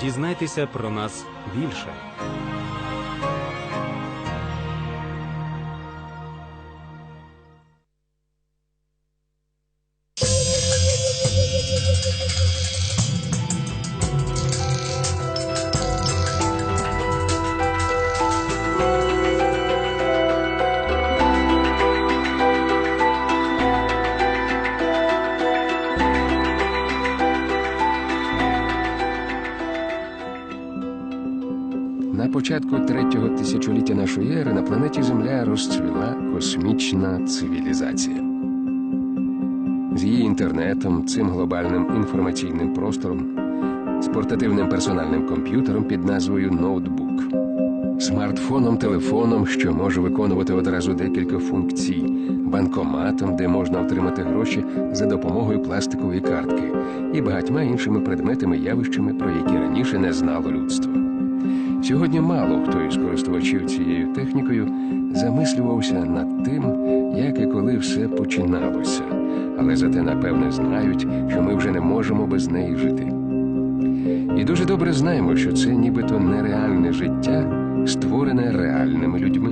Дізнайтеся про нас більше. Інтернетом, цим глобальним інформаційним простором, з портативним персональним комп'ютером під назвою ноутбук, смартфоном, телефоном, що може виконувати одразу декілька функцій, банкоматом, де можна отримати гроші за допомогою пластикової картки, і багатьма іншими предметами явищами, про які раніше не знало людство. Сьогодні мало хто із користувачів цією технікою замислювався над тим, як і коли все починалося, але зате напевне знають, що ми вже не можемо без неї жити. І дуже добре знаємо, що це нібито нереальне життя, створене реальними людьми.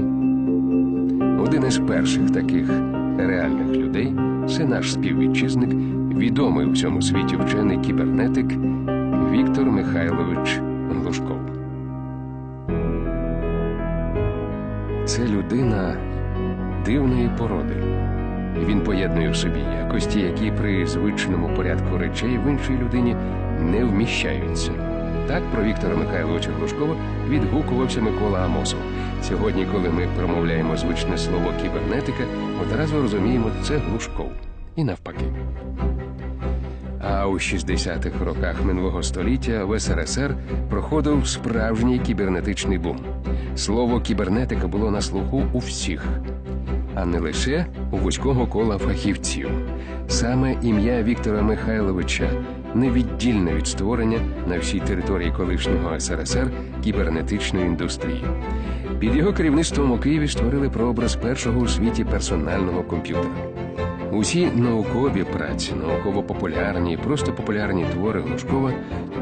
Один із перших таких реальних людей це наш співвітчизник, відомий у всьому світі вчений кібернетик Віктор Михайлович Глушков. Це людина дивної породи. Він поєднує в собі якості, які при звичному порядку речей в іншій людині не вміщаються. Так про Віктора Михайловича Глушкова відгукувався Микола Амосов. Сьогодні, коли ми промовляємо звичне слово кібернетика, одразу розуміємо, це Глушков. І навпаки. А у 60-х роках минулого століття в СРСР проходив справжній кібернетичний бум. Слово кібернетика було на слуху у всіх, а не лише у вузького кола фахівців. Саме ім'я Віктора Михайловича невіддільне від створення на всій території колишнього СРСР кібернетичної індустрії. Під його керівництвом у Києві створили прообраз першого у світі персонального комп'ютера. Усі наукові праці, науково-популярні і просто популярні твори Глушкова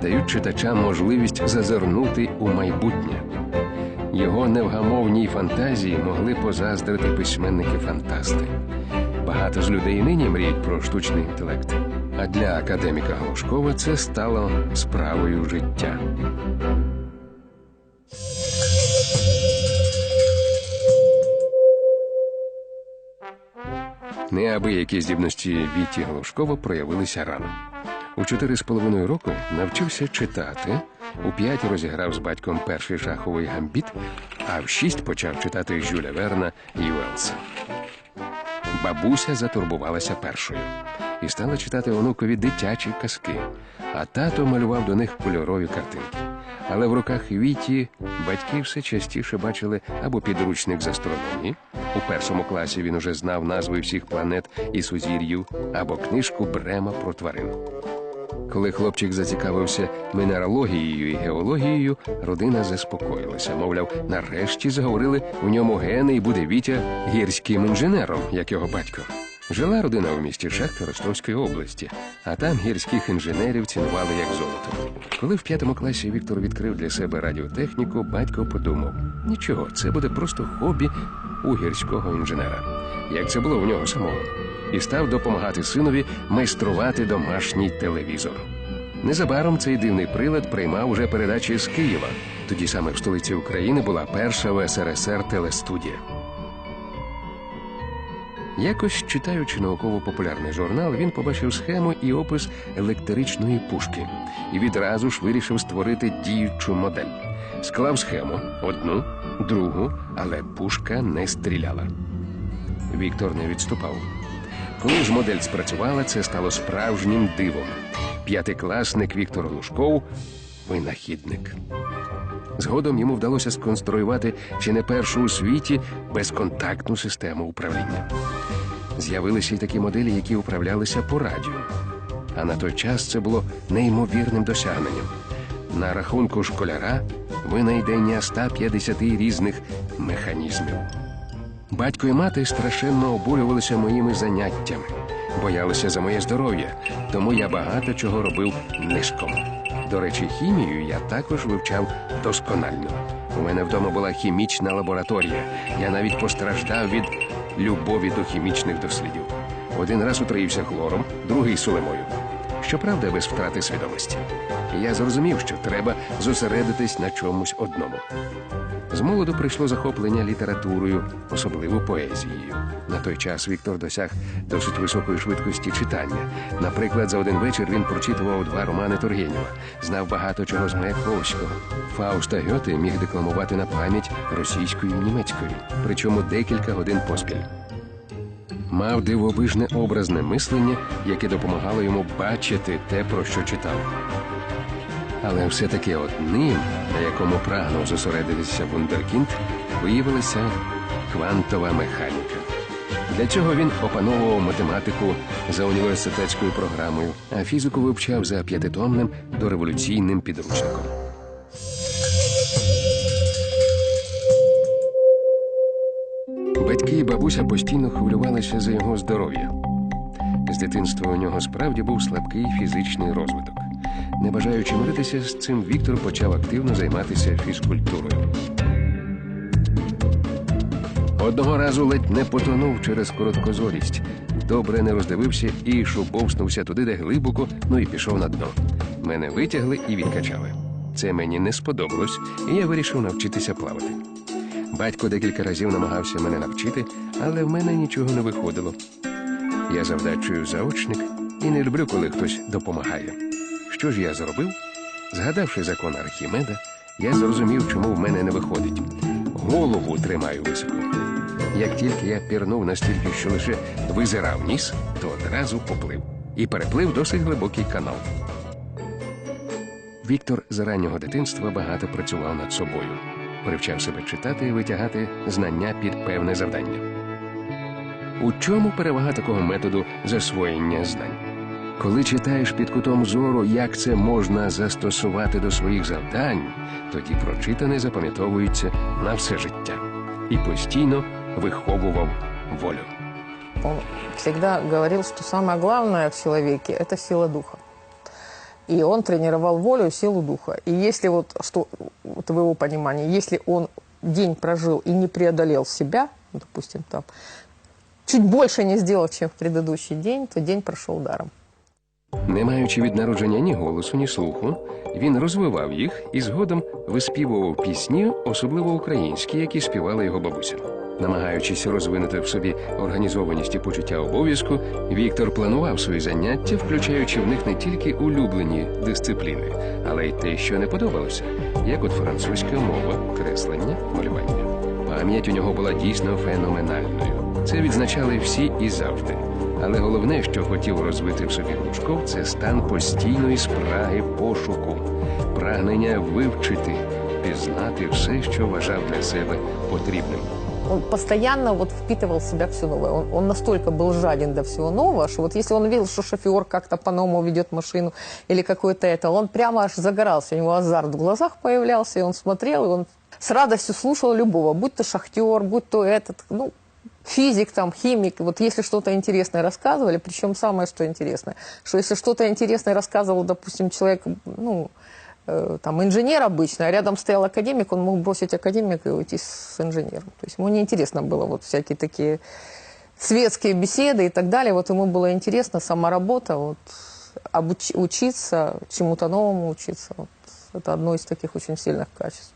дають читачам можливість зазирнути у майбутнє. Його невгамовній фантазії могли позаздрити письменники-фантасти. Багато з людей нині мріють про штучний інтелект. А для академіка Глушкова це стало справою життя. Неабиякі здібності Віті Глушкова проявилися рано. У чотири з половиною року навчився читати, у п'ять розіграв з батьком перший шаховий гамбіт, а в шість почав читати Жюля Верна і Уелса. Бабуся затурбувалася першою і стала читати онукові дитячі казки, а тато малював до них кольорові картинки. Але в руках Віті батьки все частіше бачили або підручник з астрономії. У першому класі він уже знав назви всіх планет і сузір'їв, або книжку Брема про тварин. Коли хлопчик зацікавився мінералогією і геологією, родина заспокоїлася. Мовляв, нарешті заговорили у ньому гени і буде Вітя гірським інженером, як його батько. Жила родина у місті Шахта Ростовської області, а там гірських інженерів цінували як золото. Коли в п'ятому класі Віктор відкрив для себе радіотехніку, батько подумав: нічого, це буде просто хобі у гірського інженера, як це було у нього самого, і став допомагати синові майструвати домашній телевізор. Незабаром цей дивний прилад приймав уже передачі з Києва. Тоді саме в столиці України була перша в СРСР телестудія. Якось читаючи науково-популярний журнал, він побачив схему і опис електричної пушки і відразу ж вирішив створити діючу модель. Склав схему одну, другу, але пушка не стріляла. Віктор не відступав. Коли ж модель спрацювала, це стало справжнім дивом. П'ятикласник Віктор Лужков винахідник. Згодом йому вдалося сконструювати чи не першу у світі безконтактну систему управління. З'явилися й такі моделі, які управлялися по радіо. А на той час це було неймовірним досягненням. На рахунку школяра винайдення 150 різних механізмів. Батько і мати страшенно обурювалися моїми заняттями, боялися за моє здоров'я, тому я багато чого робив нишком. До речі, хімію я також вивчав досконально. У мене вдома була хімічна лабораторія. Я навіть постраждав від любові до хімічних дослідів. Один раз отруївся хлором, другий сулемою. Щоправда, без втрати свідомості. Я зрозумів, що треба зосередитись на чомусь одному. З молоду прийшло захоплення літературою, особливо поезією. На той час Віктор досяг досить високої швидкості читання. Наприклад, за один вечір він прочитував два романи Тургенєва, знав багато чого з Маяковського. Фауста Гьоте міг декламувати на пам'ять російською і німецькою, причому декілька годин поспіль. Мав дивовижне образне мислення, яке допомагало йому бачити те, про що читав. Але все-таки одним, на якому прагнув зосередитися Вундеркінд, виявилася квантова механіка. Для цього він опановував математику за університетською програмою, а фізику вивчав за п'ятитомним дореволюційним підручником. Батьки і бабуся постійно хвилювалися за його здоров'я. З дитинства у нього справді був слабкий фізичний розвиток. Не бажаючи миритися з цим, Віктор почав активно займатися фізкультурою. Одного разу ледь не потонув через короткозорість. Добре не роздивився і шубовснувся туди, де глибоко, ну і пішов на дно. Мене витягли і відкачали. Це мені не сподобалось, і я вирішив навчитися плавати. Батько декілька разів намагався мене навчити, але в мене нічого не виходило. Я завдачую заочник і не люблю, коли хтось допомагає. Що ж я зробив? Згадавши закон Архімеда, я зрозумів, чому в мене не виходить. Голову тримаю високо. Як тільки я пірнув настільки, що лише визирав ніс, то одразу поплив і переплив досить глибокий канал. Віктор з раннього дитинства багато працював над собою, привчав себе читати і витягати знання під певне завдання. У чому перевага такого методу засвоєння знань? Коли читаєш під кутом зору, як це можна застосувати до своїх завдань, тоді прочитане запам'ятовується на все життя і постійно виховував волю. Он всегда говорил, что самое главное в человеке – это сила духа. И он тренировал волю и силу духа. И если вот, что, вот в его понимании, если он день прожил и не преодолел себя, ну, допустим, там, чуть больше не сделал, чем в предыдущий день, то день прошел даром. Не маючи від народження ні голосу, ні слуху, він розвивав їх і згодом виспівував пісні, особливо українські, які співала його бабуся. Намагаючись розвинути в собі організованість і почуття обов'язку, Віктор планував свої заняття, включаючи в них не тільки улюблені дисципліни, але й те, що не подобалося, як от французька мова, креслення, малювання. Пам'ять у нього була дійсно феноменальною. Це відзначали всі і завжди. Але головне, що хотів розвити в собі Лучков, це стан постійної спраги пошуку, прагнення вивчити, пізнати все, що вважав для себе потрібним. Он постоянно вот впитывал в себя все новое. Он, он настолько был жаден до всего нового, что вот если он видел, что шофер как-то по-новому ведет машину или какой-то это, он прямо аж загорался, у него азарт в глазах появлялся, и он смотрел, и он с радостью слушал любого, будь то шахтер, будь то этот, ну, физик, там, химик, вот если что-то интересное рассказывали, причем самое, что интересное, что если что-то интересное рассказывал, допустим, человек, ну, э, там, инженер обычно, а рядом стоял академик, он мог бросить академика и уйти с инженером. То есть ему неинтересно было вот всякие такие светские беседы и так далее. Вот ему было интересно сама работа, вот, обуч- учиться, чему-то новому учиться. Вот. Это одно из таких очень сильных качеств.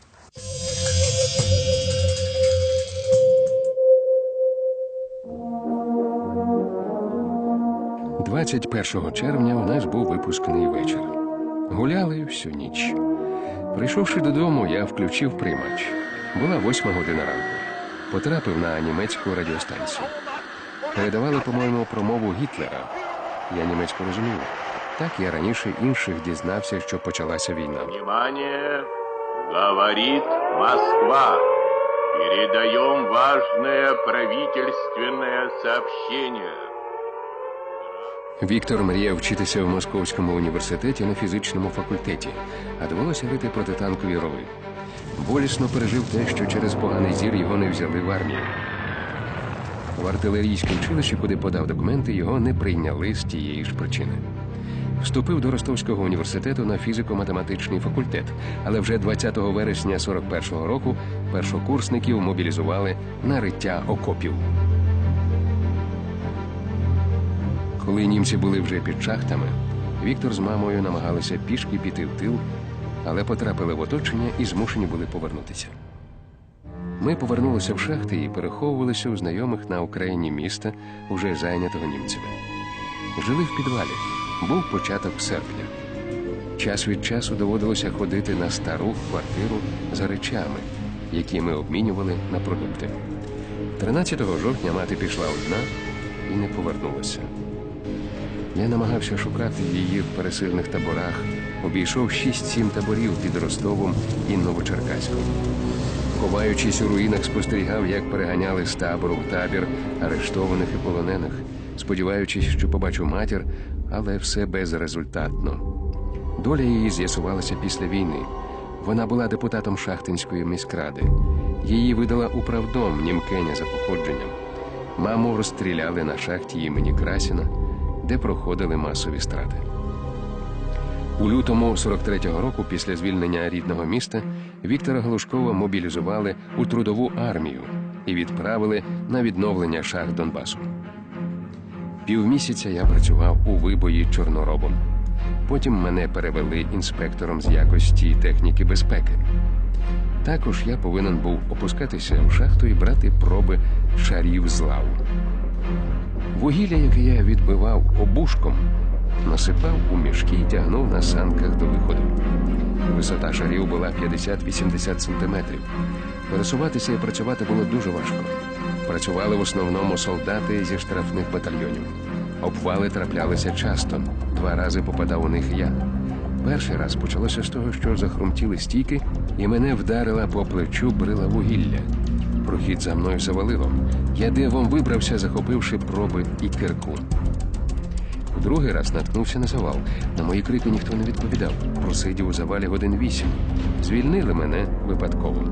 21 червня у нас був випускний вечір. Гуляли всю ніч. Прийшовши додому, я включив приймач. Була восьма година ранку. Потрапив на німецьку радіостанцію. Передавали, по-моєму, промову Гітлера. Я німецьку розумів. Так я раніше інших дізнався, що почалася війна. Внимание! Говорит Москва. Передаем важное правительственное сообщение. Віктор мріяв вчитися в Московському університеті на фізичному факультеті, а довелося рити протитанкові рови. Болісно пережив те, що через поганий зір його не взяли в армію. В артилерійське училище, куди подав документи, його не прийняли з тієї ж причини. Вступив до Ростовського університету на фізико-математичний факультет, але вже 20 вересня 41-го року першокурсників мобілізували на риття окопів. Коли німці були вже під шахтами, Віктор з мамою намагалися пішки піти в тил, але потрапили в оточення і змушені були повернутися. Ми повернулися в шахти і переховувалися у знайомих на окраїні міста, уже зайнятого німцями. Жили в підвалі. Був початок серпня. Час від часу доводилося ходити на стару квартиру за речами, які ми обмінювали на продукти. 13 жовтня мати пішла одна і не повернулася. Я намагався шукати її в пересильних таборах, обійшов 6-7 таборів під Ростовом і Новочеркаськом. Ховаючись у руїнах, спостерігав, як переганяли з табору в табір арештованих і полонених, сподіваючись, що побачу матір, але все безрезультатно. Доля її з'ясувалася після війни. Вона була депутатом Шахтинської міськради. Її видала управдом німкеня за походженням. Маму розстріляли на шахті імені Красіна, де проходили масові страти. У лютому 43-го року, після звільнення рідного міста, Віктора Глушкова мобілізували у трудову армію і відправили на відновлення шахт Донбасу. Півмісяця я працював у вибої чорноробом. Потім мене перевели інспектором з якості техніки безпеки. Також я повинен був опускатися в шахту і брати проби шарів з лав. Вугілля, яке я відбивав обушком, насипав у мішки і тягнув на санках до виходу. Висота шарів була 50-80 сантиметрів. Пересуватися і працювати було дуже важко. Працювали в основному солдати зі штрафних батальйонів. Обвали траплялися часто. Два рази попадав у них я. Перший раз почалося з того, що захрумтіли стійки, і мене вдарила по плечу брила вугілля. Прохід за мною завалило. Я дивом вибрався, захопивши проби і кирку. У другий раз наткнувся на завал. На мої крики ніхто не відповідав. Просидів у завалі годин вісім. Звільнили мене випадково.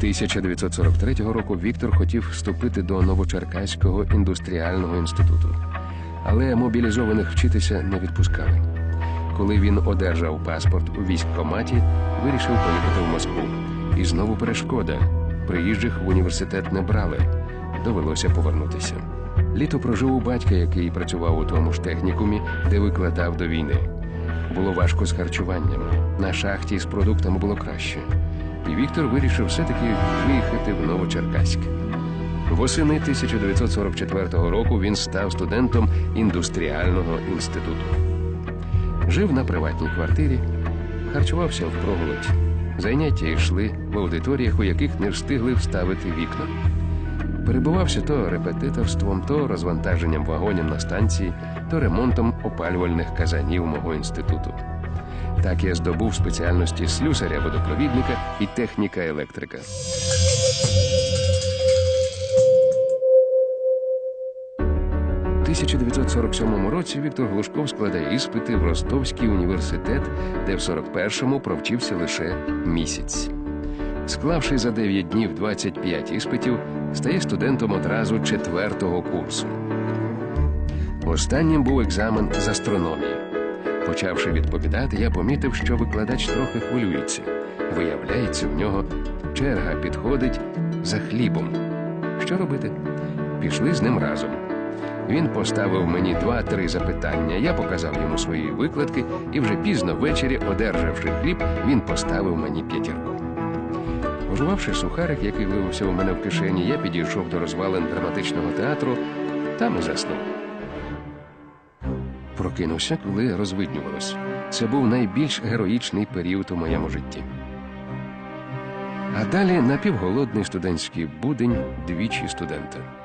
– 1943 року Віктор хотів вступити до Новочеркаського індустріального інституту, але мобілізованих вчитися не відпускали. Коли він одержав паспорт у військкоматі, вирішив поїхати в Москву. І знову перешкода. Приїжджих в університет не брали. Довелося повернутися. Літо прожив у батька, який працював у тому ж технікумі, де викладав до війни. Було важко з харчуванням. На шахті з продуктами було краще. І Віктор вирішив все-таки виїхати в Новочеркаськ. Восени 1944 року він став студентом індустріального інституту. Жив на приватній квартирі, харчувався впроголодь. Заняття йшли в аудиторіях, у яких не встигли вставити вікна. Перебувався то репетиторством, то розвантаженням вагонів на станції, то ремонтом опалювальних казанів мого інституту. Так я здобув спеціальності слюсаря водопровідника і техніка електрика. 1947 році Віктор Глушков складає іспити в Ростовський університет, де в 41-му провчився лише місяць. Склавши за 9 днів 25 іспитів, стає студентом одразу четвертого курсу. Останнім був екзамен з астрономії. Почавши відповідати, я помітив, що викладач трохи хвилюється. Виявляється, в нього черга підходить за хлібом. Що робити? Пішли з ним разом. Він поставив мені два-три запитання. Я показав йому свої викладки, і вже пізно ввечері, одержавши хліб, він поставив мені п'ятірку. Пожувавши сухарик, який виявився у мене в кишені, я підійшов до розвалин драматичного театру, там і заснув. Прокинувся, коли розвиднювалось. Це був найбільш героїчний період у моєму житті. А далі напівголодний студентський будень двічі студента.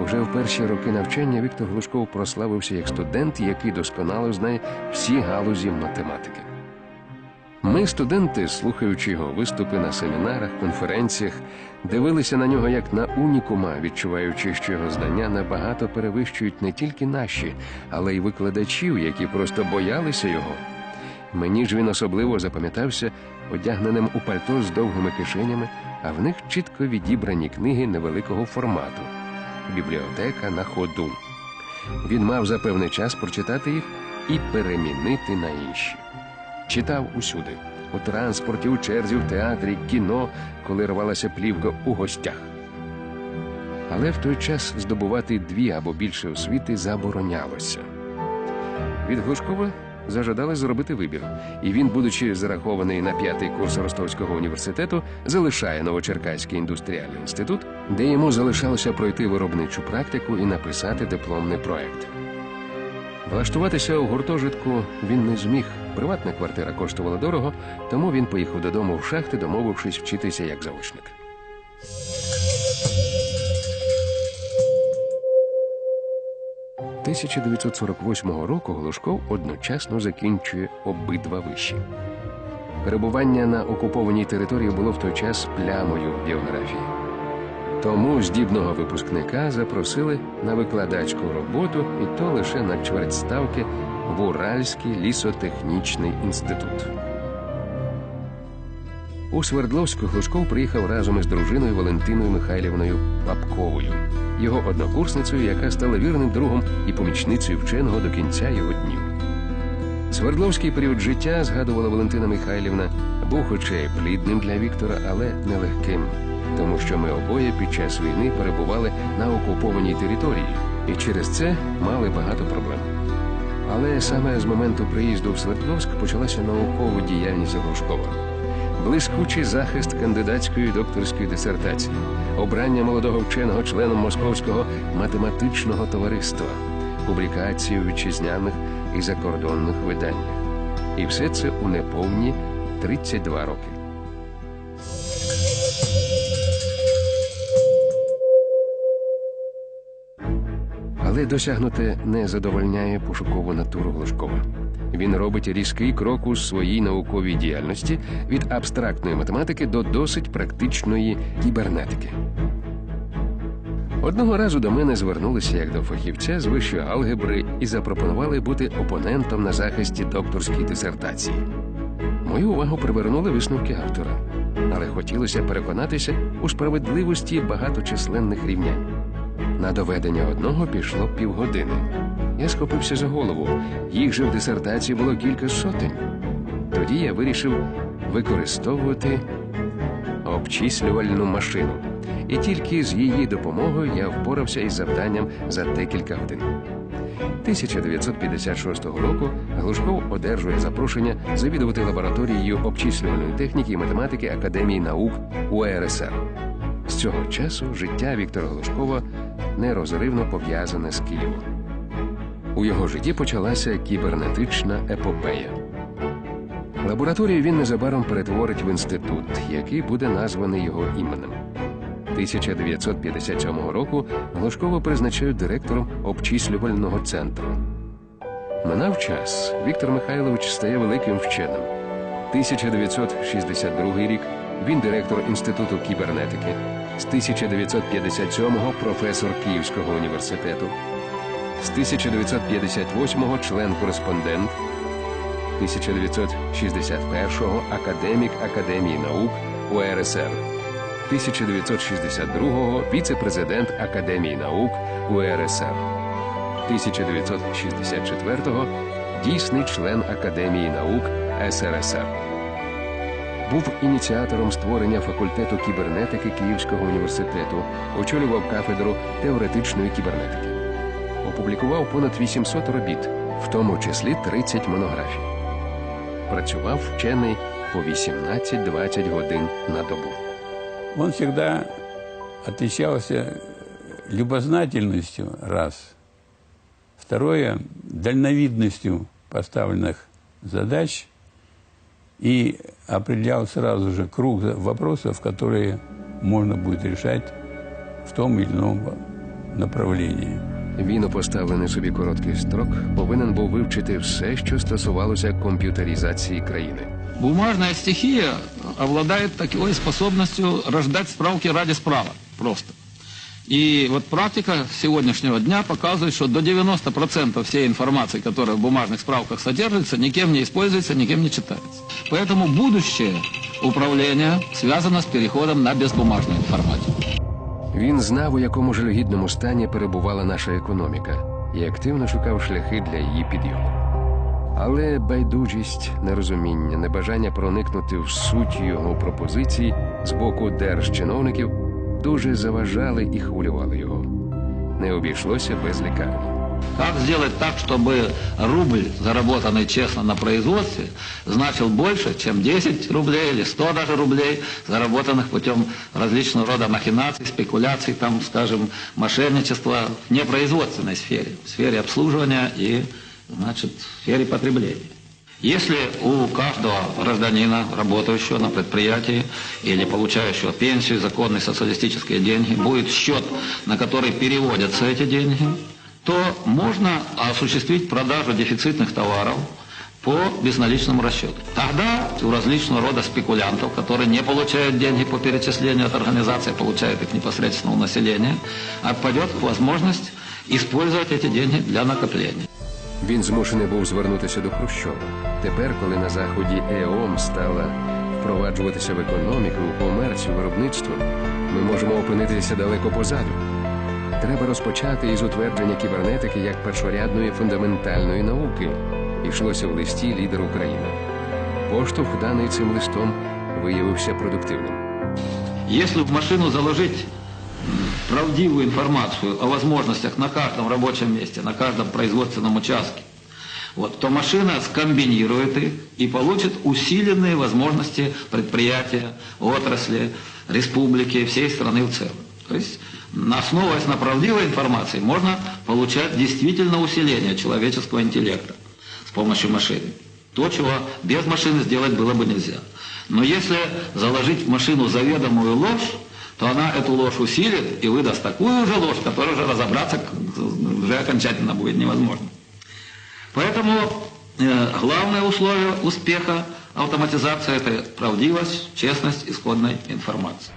Уже в перші роки навчання Віктор Глушков прославився як студент, який досконало знає всі галузі математики. Ми, студенти, слухаючи його виступи на семінарах, конференціях, дивилися на нього як на унікума, відчуваючи, що його знання набагато перевищують не тільки наші, але й викладачів, які просто боялися його. Мені ж він особливо запам'ятався одягненим у пальто з довгими кишенями, а в них чітко відібрані книги невеликого формату. Бібліотека на ходу. Він мав за певний час прочитати їх і перемінити на інші. Читав усюди у транспорті, у черзі, в театрі, кіно, коли рвалася плівка у гостях. Але в той час здобувати дві або більше освіти заборонялося. Від Глушкова зажадали зробити вибір, і він, будучи зарахований на п'ятий курс Ростовського університету, залишає Новочеркаський індустріальний інститут, де йому залишалося пройти виробничу практику і написати дипломний проект. Влаштуватися у гуртожитку він не зміг. Приватна квартира коштувала дорого, тому він поїхав додому в шахти, домовившись вчитися як заочник. – 1948 року Глушков одночасно закінчує обидва виші. Перебування на окупованій території було в той час плямою в біографії. Тому здібного випускника запросили на викладацьку роботу, і то лише на чверть ставки в Уральський лісотехнічний інститут. У Свердловську Глушков приїхав разом із дружиною Валентиною Михайлівною Папковою, його однокурсницею, яка стала вірним другом і помічницею вченого до кінця його днів. Свердловський період життя, згадувала Валентина Михайлівна, був хоча й плідним для Віктора, але нелегким, тому що ми обоє під час війни перебували на окупованій території і через це мали багато проблем. Але саме з моменту приїзду в Свердловськ почалася наукова діяльність Глушкова. Блискучий захист кандидатської докторської дисертації, обрання молодого вченого членом Московського математичного товариства, публікації у вітчизняних і закордонних виданнях. І все це у неповні 32 роки. Але досягнуте не задовольняє пошукову натуру Глушкова. Він робить різкий крок у своїй науковій діяльності від абстрактної математики до досить практичної кібернетики. Одного разу до мене звернулися як до фахівця з вищої алгебри і запропонували бути опонентом на захисті докторської дисертації. Мою увагу привернули висновки автора, але хотілося переконатися у справедливості багаточисленних рівнянь. На доведення одного пішло півгодини. Я схопився за голову. Їх же в дисертації було кілька сотень. Тоді я вирішив використовувати обчислювальну машину. І тільки з її допомогою я впорався із завданням за декілька годин. 1956 року Глушков одержує запрошення завідувати лабораторією обчислювальної техніки і математики Академії наук УРСР. З цього часу життя Віктора Глушкова нерозривно пов'язане з Києвом. У його житті почалася кібернетична епопея. Лабораторію він незабаром перетворить в інститут, який буде названий його іменем. 1957 року Глушкова призначають директором обчислювального центру. Минав час. Віктор Михайлович стає великим вченим. 1962 рік він директор Інституту кібернетики. З 1957-го професор Київського університету. З 1958-го член-кореспондент. 1961-го академік Академії наук УРСР. 1962-го віце-президент Академії наук УРСР. 1964-го дійсний член Академії наук СРСР. Був ініціатором створення факультету кібернетики Київського університету, очолював кафедру теоретичної кібернетики. Опублікував понад 800 робіт, в тому числі 30 монографій. Працював вчений по 18-20 годин на добу. Он всегда отличался любознательностью, раз. Второе, дальновидностью поставленных задач и определял сразу же круг вопросов, которые можно будет решать в том или ином направлении. Він у поставлений собі короткий строк повинен був вивчити все, що стосувалося комп'ютеризації країни. Бумажная стихия обладает такой способностью рождать справки ради справок. Просто. И вот практика сегодняшнего дня показывает, что до 90% всей информации, которая в бумажных справках содержится, никем не используется, никем не читается. Поэтому будущее управления связано с переходом на безбумажную информатику. Він знав, у якому жалюгідному стані перебувала наша економіка, і активно шукав шляхи для її підйому. Але байдужість, нерозуміння, небажання проникнути в суть його пропозицій з боку держчиновників дуже заважали і хвилювали його. Не обійшлося без лікарні. Как сделать так, чтобы рубль, заработанный честно на производстве, значил больше, чем 10 рублей или 100 даже рублей, заработанных путем различного рода махинаций, спекуляций, там, скажем, мошенничества в непроизводственной сфере, в сфере обслуживания и, значит, в сфере потребления. Если у каждого гражданина, работающего на предприятии или получающего пенсию, законные социалистические деньги, будет счет, на который переводятся эти деньги, то можно осуществить продажу дефицитных товаров по безналичному расчету. Тогда у различного рода спекулянтов, которые не получают деньги по перечислению от организации, получают их непосредственно у населения, отпадет возможность использовать эти деньги для накопления. Він змушений був звернутися до Хрущова. Тепер, коли на заході ЕОМ стала впроваджуватися в економіку, комерцію, виробництво, ми можемо опинитися далеко позаду. Треба розпочати із утвердження кібернетики як першорядної фундаментальної науки. Йшлося в листі лідер України. Поштовх, даний цим листом, виявився продуктивним. Если в машину заложить м, правдивую информацию о возможностях на каждом рабочем месте, на каждом производственном участке, вот, то машина скомбинирует их и получит усиленные возможности предприятия, отрасли, республики, всей страны в целом. То есть, основываясь на правдивой информации, можно получать действительно усиление человеческого интеллекта с помощью машины. То, чего без машины сделать было бы нельзя. Но если заложить в машину заведомую ложь, то она эту ложь усилит и выдаст такую же ложь, которую уже разобраться к- уже окончательно будет невозможно. Поэтому э, главное условие успеха автоматизации – это правдивость, честность исходной информации.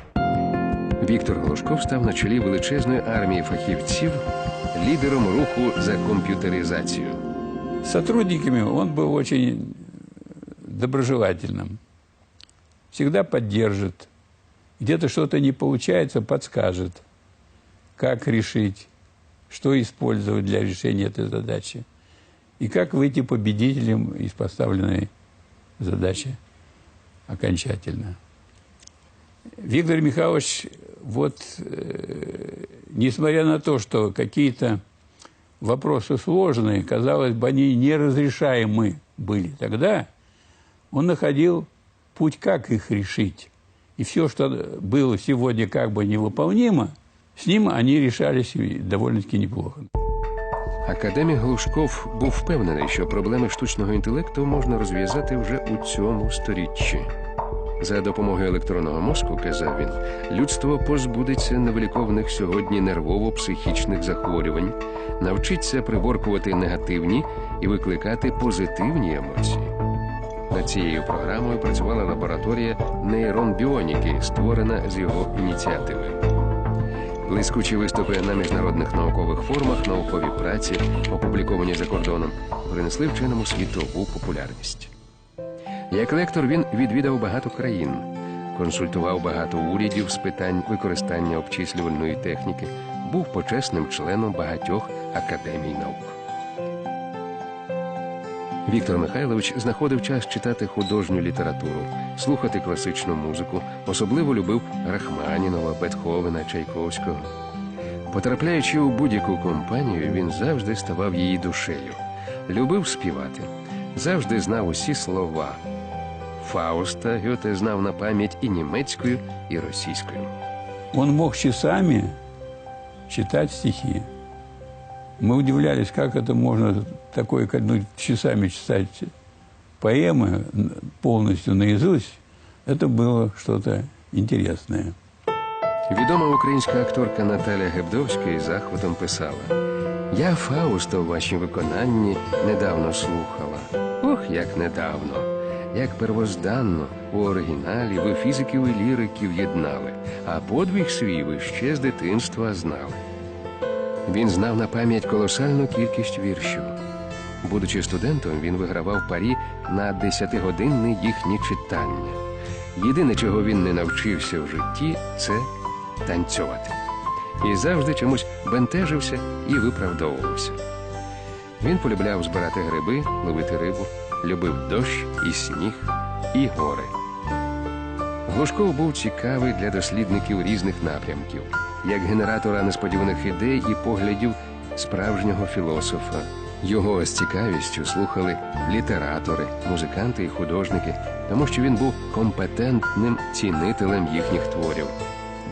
Віктор Глушков став на чолі величезної армії фахівців, лідером руху за комп'ютеризацію. С сотрудниками он был очень доброжелательным. Всегда поддержит. где-то что-то не получается, подскажет, как решить, что использовать для решения этой задачи. И как выйти победителем из поставленной задачи окончательно. Виктор Михайлович, вот, э, несмотря на то, что какие-то вопросы сложные, казалось бы, они неразрешаемы были тогда, он находил путь, как их решить. И все, что было сегодня как бы невыполнимо, с ним они решались и довольно-таки неплохо. Академік Глушков був впевнений, що проблеми штучного інтелекту можна розв'язати вже у цьому сторіччі. За допомогою електронного мозку, казав він, людство позбудеться невиліковних сьогодні нервово-психічних захворювань, навчиться приборкувати негативні і викликати позитивні емоції. Над цією програмою працювала лабораторія нейрон біоніки, створена з його ініціативи. Блискучі виступи на міжнародних наукових форумах, наукові праці, опубліковані за кордоном, принесли вченому світову популярність. Як лектор він відвідав багато країн, консультував багато урядів з питань використання обчислювальної техніки, був почесним членом багатьох академій наук. Віктор Михайлович знаходив час читати художню літературу, слухати класичну музику, особливо любив Рахманінова, Бетховена, Чайковського. Потрапляючи у будь-яку компанію, він завжди ставав її душею, любив співати, завжди знав усі слова. Фауста Гьоте знав на пам'ять і німецькою, і російською. Он мог часами читать стихи. Мы удивлялись, как это можно такое, как, ну, часами читать поэмы н- полностью наизусть. Это было что-то интересное. Відома українська акторка Наталя Гебдовська із захватом писала: Я Фауста у вашім виконанні недавно слухала. Ох, як недавно. Як первозданно у оригіналі ви фізиків і ліриків єднали, а подвиг свій ви ще з дитинства знали. Він знав на пам'ять колосальну кількість віршів. Будучи студентом, він вигравав парі на десятигодинне їхнє читання. Єдине, чого він не навчився в житті, це танцювати. і завжди чомусь бентежився і виправдовувався. Він полюбляв збирати гриби, ловити рибу, любив дощ і сніг, і гори. Глушков був цікавий для дослідників різних напрямків, як генератора несподіваних ідей і поглядів справжнього філософа. Його з цікавістю слухали літератори, музиканти і художники, тому що він був компетентним цінителем їхніх творів.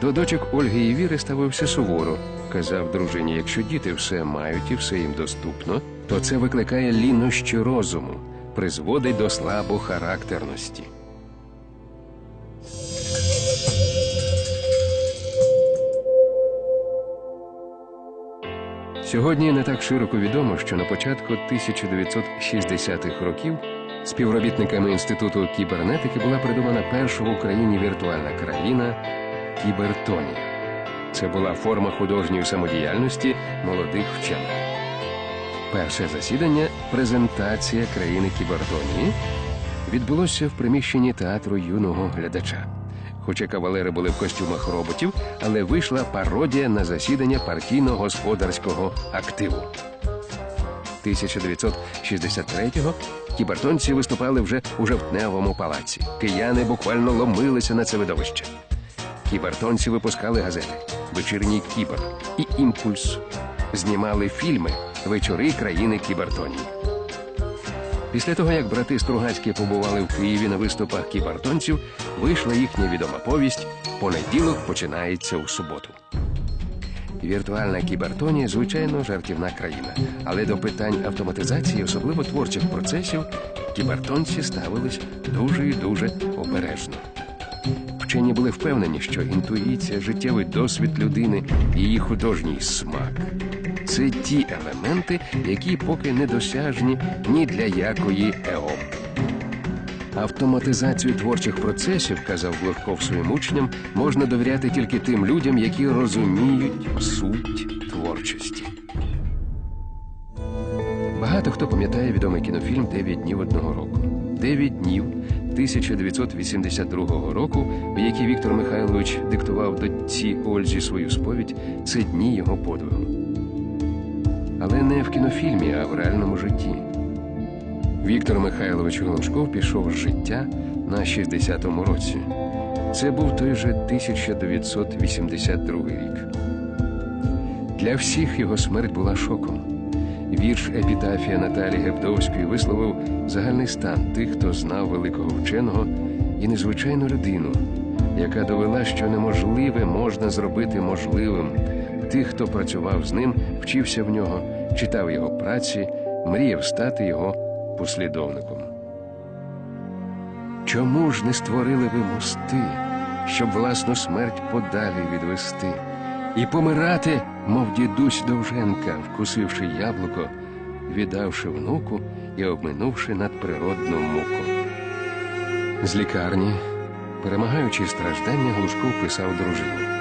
До дочок Ольги і Віри ставився суворо. Казав дружині, якщо діти все мають і все їм доступно, то це викликає лінощі розуму, призводить до слабохарактерності. Сьогодні не так широко відомо, що на початку 1960-х років співробітниками Інституту кібернетики була придумана перша в Україні віртуальна країна Кібертонія. Це була форма художньої самодіяльності молодих вчених. Перше засідання презентація країни Кібертонії відбулося в приміщенні театру юного глядача. Хоча кавалери були в костюмах роботів, але вийшла пародія на засідання партійно-господарського активу. 1963-го кібертонці виступали вже у жовтневому палаці. Кияни буквально ломилися на це видовище. Кібертонці випускали газети Вечірній кібер і імпульс. Знімали фільми Вечори країни Кібертонії. Після того, як брати Стругацькі побували в Києві на виступах кібертонців, вийшла їхня відома повість Понеділок починається у суботу. Віртуальна кібертонія, звичайно, жартівна країна, але до питань автоматизації, особливо творчих процесів, кібертонці ставились дуже і дуже обережно. Вчені були впевнені, що інтуїція, життєвий досвід людини і її художній смак це ті елементи, які поки недосяжні ні для якої ЕО. Автоматизацію творчих процесів, казав Глушков своїм учням, можна довіряти тільки тим людям, які розуміють суть творчості. Багато хто пам'ятає відомий кінофільм Дев'ять днів одного року. Дев'ять днів 1982 року, в якій Віктор Михайлович диктував дочці Ользі свою сповідь, це дні його подвигу. Але не в кінофільмі, а в реальному житті. Віктор Михайлович Глушков пішов з життя на 60-му році. Це був той же 1982 рік. Для всіх його смерть була шоком. Вірш епітафія Наталі Гевдовської висловив загальний стан тих, хто знав великого вченого і незвичайну людину, яка довела, що неможливе можна зробити можливим. Тих, хто працював з ним, вчився в нього, читав його праці, мріяв стати його послідовником. Чому ж не створили ви мости, щоб власну смерть подалі відвести? І помирати, мов дідусь Довженка, вкусивши яблуко, віддавши внуку і обминувши надприродну муку. З лікарні, перемагаючи страждання, Глушков писав дружині.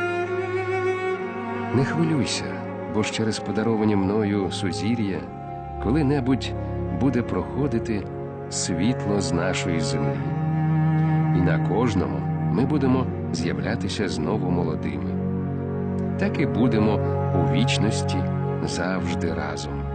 Не хвилюйся, бо ж через подаровані мною сузір'я коли-небудь буде проходити світло з нашої землі. І на кожному ми будемо з'являтися знову молодими. Так і будемо у вічності завжди разом.